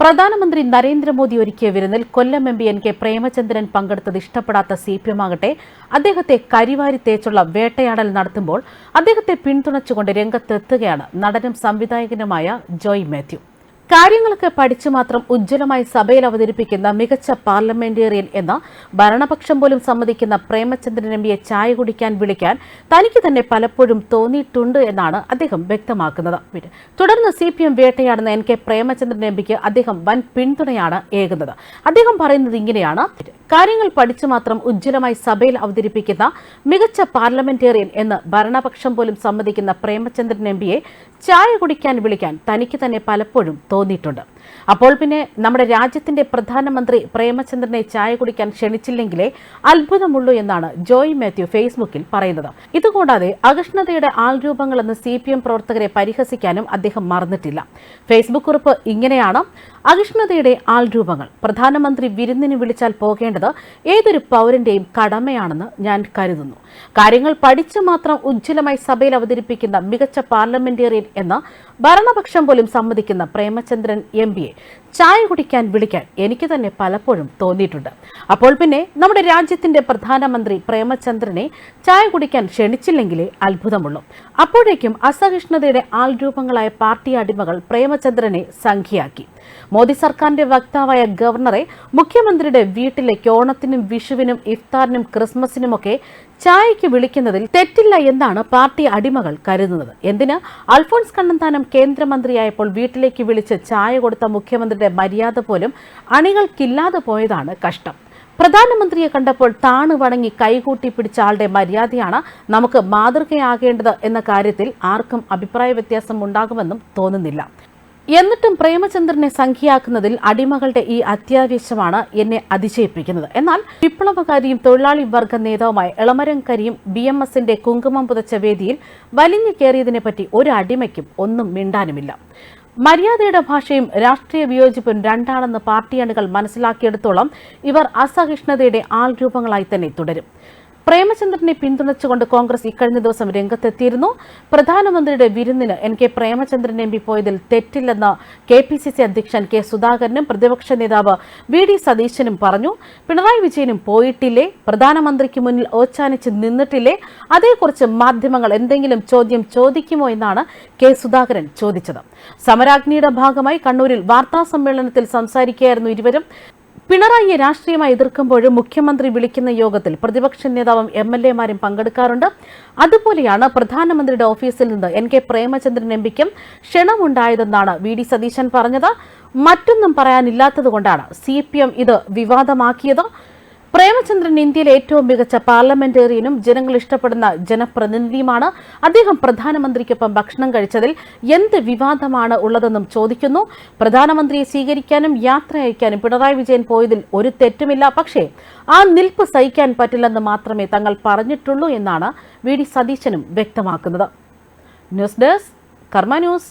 പ്രധാനമന്ത്രി നരേന്ദ്രമോദി ഒരുക്കിയ വിരുന്നിൽ കൊല്ലം M P N K Premachandran പങ്കെടുത്തത് ഇഷ്ടപ്പെടാത്ത സി പി എം ആകട്ടെ അദ്ദേഹത്തെ കരിവാരി തേച്ചുള്ള വേട്ടയാടൽ നടത്തുമ്പോൾ അദ്ദേഹത്തെ പിന്തുണച്ചുകൊണ്ട് രംഗത്തെത്തുകയാണ് നടനും സംവിധായകനുമായ ജോയ് മാത്യു. കാര്യങ്ങളൊക്കെ പഠിച്ചു മാത്രം ഉജ്ജ്വലമായി സഭയിൽ അവതരിപ്പിക്കുന്ന മികച്ച പാർലമെന്റേറിയൻ എന്ന ഭരണപക്ഷം പോലും സമ്മതിക്കുന്ന പ്രേമചന്ദ്രൻ എം പിയെ ചായ കുടിക്കാൻ വിളിക്കാൻ തനിക്ക് തന്നെ പലപ്പോഴും തോന്നിയിട്ടുണ്ട് എന്നാണ് അദ്ദേഹം വ്യക്തമാക്കുന്നത്. സി പി എം വേട്ടയാടുന്ന എൻ കെ പ്രേമചന്ദ്രൻ എംപിക്ക് അദ്ദേഹം വൻ പിന്തുണയാണ് ഏകുന്നത്. അദ്ദേഹം പറയുന്നത് ഇങ്ങനെയാണ്. കാര്യങ്ങൾ പഠിച്ചു മാത്രം ഉജ്ജ്വലമായി സഭയിൽ അവതരിപ്പിക്കുന്ന മികച്ച പാർലമെന്റേറിയൻ എന്ന് ഭരണപക്ഷം പോലും സമ്മതിക്കുന്ന പ്രേമചന്ദ്രൻ എംപിയെ ചായ കുടിക്കാൻ വിളിക്കാൻ തനിക്ക് തന്നെ പലപ്പോഴും തോന്നിയിട്ടുണ്ട്. അപ്പോൾ പിന്നെ നമ്മുടെ രാജ്യത്തിന്റെ പ്രധാനമന്ത്രി പ്രേമചന്ദ്രനെ ചായ കുടിക്കാൻ ക്ഷണിച്ചില്ലെങ്കിലേ അത്ഭുതമുള്ളൂ എന്നാണ് ജോയ് മാത്യു ഫേസ്ബുക്കിൽ പറയുന്നത്. ഇതുകൂടാതെ അകഷ്ണതയുടെ ആൾരൂപങ്ങളെന്ന് സി പി എം പ്രവർത്തകരെ പരിഹസിക്കാനും അദ്ദേഹം മറന്നിട്ടില്ല. ഫേസ്ബുക്ക് കുറിപ്പ് ഇങ്ങനെയാണ്. അകഷ്ണതയുടെ ആൾരൂപങ്ങൾ. പ്രധാനമന്ത്രി വിരുന്നിന് വിളിച്ചാൽ പോകേണ്ടത് ഏതൊരു പൗരന്റെയും കടമയാണെന്ന് ഞാൻ കരുതുന്നു. കാര്യങ്ങൾ പഠിച്ചു മാത്രം ഉജ്ജ്വലമായി സഭയിൽ അവതരിപ്പിക്കുന്ന മികച്ച പാർലമെന്റേറിയൻ എന്ന് ഭരണപക്ഷം പോലും സമ്മതിക്കുന്ന പ്രേമചന്ദ്രൻ എം. പിയെ ചായ കുടിക്കാൻ വിളിക്കാൻ എനിക്ക് തന്നെ പലപ്പോഴും തോന്നിയിട്ടുണ്ട്. അപ്പോൾ പിന്നെ നമ്മുടെ രാജ്യത്തിന്റെ പ്രധാനമന്ത്രി പ്രേമചന്ദ്രനെ ചായ കുടിക്കാൻ ക്ഷണിച്ചില്ലെങ്കിലേ അത്ഭുതമുള്ളൂ. അപ്പോഴേക്കും അസഹിഷ്ണുതയുടെ ആൾരൂപങ്ങളായ പാർട്ടി അടിമകൾ പ്രേമചന്ദ്രനെ സംഖ്യയാക്കി. മോദി സർക്കാരിന്റെ വക്താവായ ഗവർണറെ മുഖ്യമന്ത്രിയുടെ വീട്ടിലേക്ക് ഓണത്തിനും വിഷുവിനും ഇഫ്താറിനും ക്രിസ്മസിനുമൊക്കെ ചായയ്ക്ക് വിളിക്കുന്നതിൽ തെറ്റില്ല എന്നാണ് പാർട്ടി അടിമകൾ കരുതുന്നത്. എന്തിന്? അൽഫോൺസ് കണ്ണന്താനം കേന്ദ്രമന്ത്രിയായപ്പോൾ വീട്ടിലേക്ക് വിളിച്ച് ചായ കൊടുത്ത മുഖ്യമന്ത്രിയുടെ മര്യാദ പോലും അണികൾക്കില്ലാതെ പോയതാണ് കഷ്ടം. പ്രധാനമന്ത്രിയെ കണ്ടപ്പോൾ താണു വണങ്ങി കൈകൂട്ടി പിടിച്ച ആളുടെ മര്യാദയാണ് നമുക്ക് മാതൃകയാകേണ്ടത് എന്ന കാര്യത്തിൽ ആർക്കും അഭിപ്രായ വ്യത്യാസം ഉണ്ടാകുമെന്നും തോന്നുന്നില്ല. എന്നിട്ടും പ്രേമചന്ദ്രനെ സംഖ്യയാക്കുന്നതിൽ അടിമകളുടെ ഈ അത്യാവശ്യമാണ് എന്നെ അതിശയിപ്പിക്കുന്നത്. എന്നാൽ വിപ്ലവകാരിയും തൊഴിലാളി വർഗ നേതാവുമായ എളമരംകരിയും ബി എം എസിന്റെ കുങ്കുമം പുതച്ച വേദിയിൽ വലിഞ്ഞു കയറിയതിനെപ്പറ്റി ഒരു അടിമയ്ക്കും ഒന്നും മിണ്ടാനുമില്ല. മര്യാദയുടെ ഭാഷയും രാഷ്ട്രീയ വിയോജിപ്പും രണ്ടാണെന്ന് പാർട്ടി അണികൾ മനസ്സിലാക്കിയെടുത്തോളം ഇവർ അസഹിഷ്ണുതയുടെ ആൾരൂപങ്ങളായി തന്നെ തുടരും. പ്രേമചന്ദ്രനെ പിന്തുണച്ചുകൊണ്ട് കോൺഗ്രസ് ഇക്കഴിഞ്ഞ ദിവസം രംഗത്തെത്തിയിരുന്നു. പ്രധാനമന്ത്രിയുടെ വിരുന്നിന് എൻ കെ പ്രേമചന്ദ്രൻ എം പോയതിൽ തെറ്റില്ലെന്ന് കെ അധ്യക്ഷൻ കെ സുധാകരനും പ്രതിപക്ഷ നേതാവ് വി ഡി സതീശനും പറഞ്ഞു. പിണറായി വിജയനും പോയിട്ടില്ലേ? പ്രധാനമന്ത്രിക്ക് മുന്നിൽ ഓച്ചാനിച്ച് നിന്നിട്ടില്ലേ? അതേക്കുറിച്ച് മാധ്യമങ്ങൾ എന്തെങ്കിലും ചോദ്യം ചോദിക്കുമോ എന്നാണ് കെ സുധാകരൻ ചോദിച്ചത്. സമരാഗ്നിയുടെ ഭാഗമായി കണ്ണൂരിൽ വാർത്താ സമ്മേളനത്തിൽ സംസാരിക്കുകയായിരുന്നു ഇരുവരും. പിണറായിയെ രാഷ്ട്രീയമായി എതിർക്കുമ്പോഴും മുഖ്യമന്ത്രി വിളിക്കുന്ന യോഗത്തിൽ പ്രതിപക്ഷ നേതാവും എം എൽ എമാരും പങ്കെടുക്കാറുണ്ട്. അതുപോലെയാണ് പ്രധാനമന്ത്രിയുടെ ഓഫീസിൽ നിന്ന് എൻ കെ പ്രേമചന്ദ്രൻ എം പിക്കും ക്ഷണമുണ്ടായതെന്നാണ് വി ഡി സതീശൻ പറഞ്ഞത്. മറ്റൊന്നും പറയാനില്ലാത്തതുകൊണ്ടാണ് സി പി എം ഇത് വിവാദമാക്കിയത്. പ്രേമചന്ദ്രൻ ഇന്ത്യയിലെ ഏറ്റവും മികച്ച പാർലമെന്റേറിയനും ജനങ്ങൾ ഇഷ്ടപ്പെടുന്ന ജനപ്രതിനിധിയുമാണ്. അദ്ദേഹം പ്രധാനമന്ത്രിക്കൊപ്പം ഭക്ഷണം കഴിച്ചതിൽ എന്ത് വിവാദമാണ് ഉള്ളതെന്നും ചോദിക്കുന്നു. പ്രധാനമന്ത്രിയെ സ്വീകരിക്കാനും യാത്ര അയക്കാനും പിണറായി വിജയൻ പോയതിൽ ഒരു തെറ്റുമില്ല. പക്ഷേ ആ നിൽപ്പ് സഹിക്കാൻ പറ്റില്ലെന്ന് മാത്രമേ തങ്ങൾ പറഞ്ഞിട്ടുള്ളൂ എന്നാണ് വി ഡി സതീശനും വ്യക്തമാക്കുന്നത്. News desk Karma news.